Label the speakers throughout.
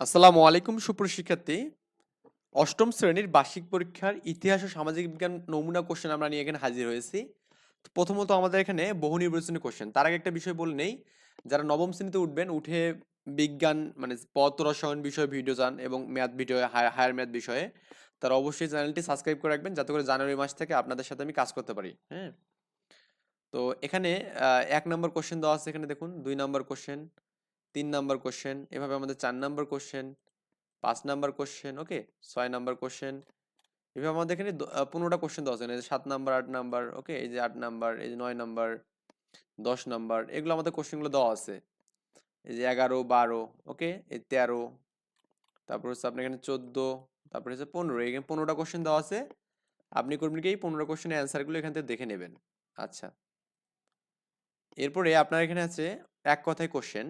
Speaker 1: আসসালামু আলাইকুম সুপ্রশিক্ষার্থী অষ্টম শ্রেণির বার্ষিক পরীক্ষার ইতিহাস ও সামাজিক বিজ্ঞান নমুনা কোশ্চেন আমরা নিয়ে এখানে হাজির হয়েছি। প্রথমত আমাদের এখানে বহু নির্বাচনী কোশ্চেন তার আগে একটা বিষয় বলে নেই, যারা নবম শ্রেণীতে উঠবেন, উঠে বিজ্ঞান মানে পথ রসায়ন বিষয়ে ভিডিও চান এবং ম্যাথ ভিডিও হায়ার ম্যাথ বিষয়ে, তারা অবশ্যই চ্যানেলটি সাবস্ক্রাইব করে রাখবেন যাতে করে জানুয়ারি মাস থেকে আপনাদের সাথে আমি কাজ করতে পারি হ্যাঁ? তো এখানে এক নম্বর কোশ্চেন দেওয়া আছে এখানে, দেখুন, দুই নম্বর কোশ্চেন তিন নাম্বার কোশ্চেন এভাবে আমাদের চার নাম্বার কোশ্চেন পাঁচ নাম্বার কোশ্চেন ওকে ছয় নাম্বার কোশ্চেন এভাবে আমাদের এখানে পনেরোটা কোশ্চেন দেওয়া আছে এই যে সাত নাম্বার, আট নাম্বার ওকে এই যে আট নাম্বার, এই যে নয় নাম্বার, দশ নাম্বার, এগুলো আমাদের কোশ্চেনগুলো দেওয়া আছে। এই যে এগারো, বারো ওকে এই তেরো, তারপর হচ্ছে আপনার এখানে চোদ্দ, তারপর হচ্ছে পনেরো এখানে পনেরোটা কোশ্চেন দেওয়া আছে। আপনি করবেন কি? এই পনেরো কোশ্চেনের অ্যান্সারগুলো এখান থেকে দেখে নেবেন। আচ্ছা। এরপরে আপনার এখানে আছে এক কথায় কোশ্চেন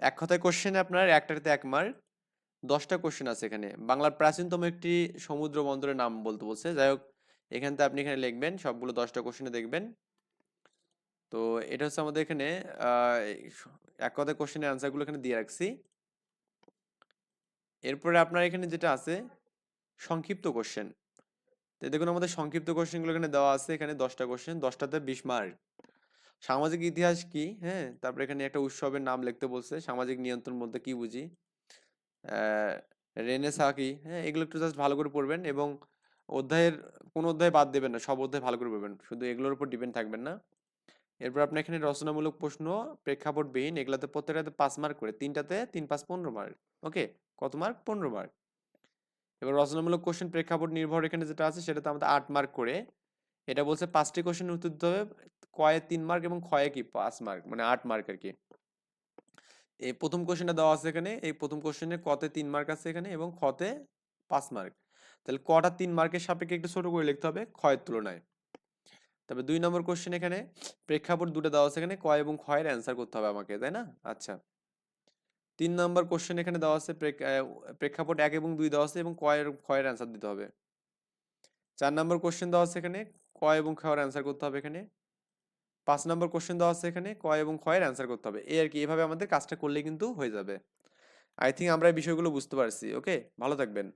Speaker 1: এক কথায় কোশ্চেনে আপনার একটাতে এক মার্ক দশটা কোশ্চেন আছে এখানে। বাংলার প্রাচীনতম একটি সমুদ্র বন্দরের নাম বলতে বলছে। যাই হোক এখানতে আপনি এখানে লিখবেন, সবগুলো দশটা কোশ্চেনে দেখবেন। তো এটা হচ্ছে আমাদের এখানে এক কথায় কোশ্চেনের অ্যান্সারগুলো এখানে দিয়ে রাখছি। এরপরে আপনার এখানে যেটা আছে, সংক্ষিপ্ত কোশ্চেন তো দেখুন, আমাদের সংক্ষিপ্ত কোশ্চেনগুলো এখানে দেওয়া আছে, এখানে দশটা কোশ্চেন দশটাতে বিশ মার্ক সামাজিক ইতিহাস কি? হ্যাঁ তারপরে এখানে একটা উৎসবের নাম লিখতে বলছে, সামাজিক নিয়ন্ত্রণ বলতে কি বুঝি? রেনেসা কি? হ্যাঁ এগুলো একটু জাস্ট ভালো করে পড়বেন এবং অধ্যায়ের, কোন অধ্যায় বাদ দেবেন না, সব অধ্যায় ভালো করে পড়বেন। শুধু এগুলোর উপর ডিপেন্ড থাকবেন না। এরপর আপনার এখানে রচনামূলক প্রশ্ন, প্রেক্ষাপটবিহীন, এগুলাতে প্রত্যেকটাতে পাঁচ মার্ক করে, তিনটাতে তিন পাঁচ পনেরো মার্ক ওকে কত মার্ক পনেরো মার্ক এবার রচনামূলক কোশ্চেন প্রেক্ষাপট নির্ভর এখানে যেটা আছে, সেটাতে আমাদের আট মার্ক করে, এটা বলছে পাঁচটি কোশ্চেন উত্তর দিতে হবে। কয়ে তিন মার্ক এবং ক্ষয়ে কি পাঁচ মার্ক মানে আট মার্ক আর কি। এই প্রথম কোশ্চেনটা দেওয়া আছে এখানে, এই প্রথম কোশ্চেনে কতে তিন মার্ক আছে এখানে এবং খতে পাঁচ মার্ক তাহলে কটা তিন মার্কের সাপেক্ষে একটু ছোট করে লিখতে হবে ক্ষয়ের তুলনায়। তবে দুই নম্বর কোশ্চেন এখানে, প্রেক্ষাপট দুটো দেওয়া আছে এখানে কয় এবং ক্ষয়ের অ্যান্সার করতে হবে আমাকে, তাই না? আচ্ছা। তিন নম্বর কোশ্চেন এখানে দেওয়া আছে, প্রেক- প্রেক্ষাপট এক এবং দুই দেওয়া আছে এবং কয়ের ক্ষয়ের অ্যান্সার দিতে হবে। চার নম্বর কোশ্চেন দেওয়া আছে এখানে কয় এবং ক্ষয়ের অ্যান্সার করতে হবে এখানে। পাঁচ নম্বর কোশ্চেন দেওয়া আছে এখানে, কয় এবং ক্ষয়ের অ্যান্সার করতে হবে। এই আর কি, এভাবে আমাদের কাজটা করলে কিন্তু হয়ে যাবে। আই থিঙ্ক আমরা এই বিষয়গুলো বুঝতে পারছি ওকে ভালো থাকবেন।